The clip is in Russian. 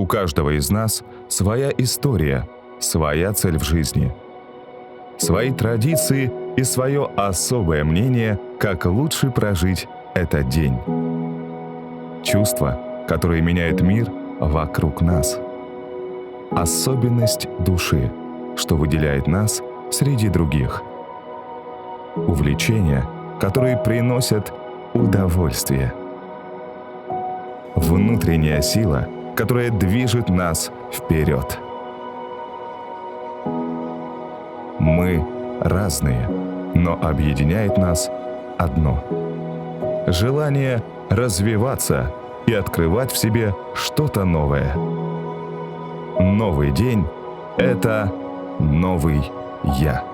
У каждого из нас своя история, своя цель в жизни, свои традиции и свое особое мнение, как лучше прожить этот день. Чувство, которое меняет мир вокруг нас. Особенность души, что выделяет нас среди других. Увлечения, которые приносят удовольствие. Внутренняя сила, которая движет нас вперед. Мы разные, но объединяет нас одно. Желание развиваться и открывать в себе что-то новое. Новый день — это новый я.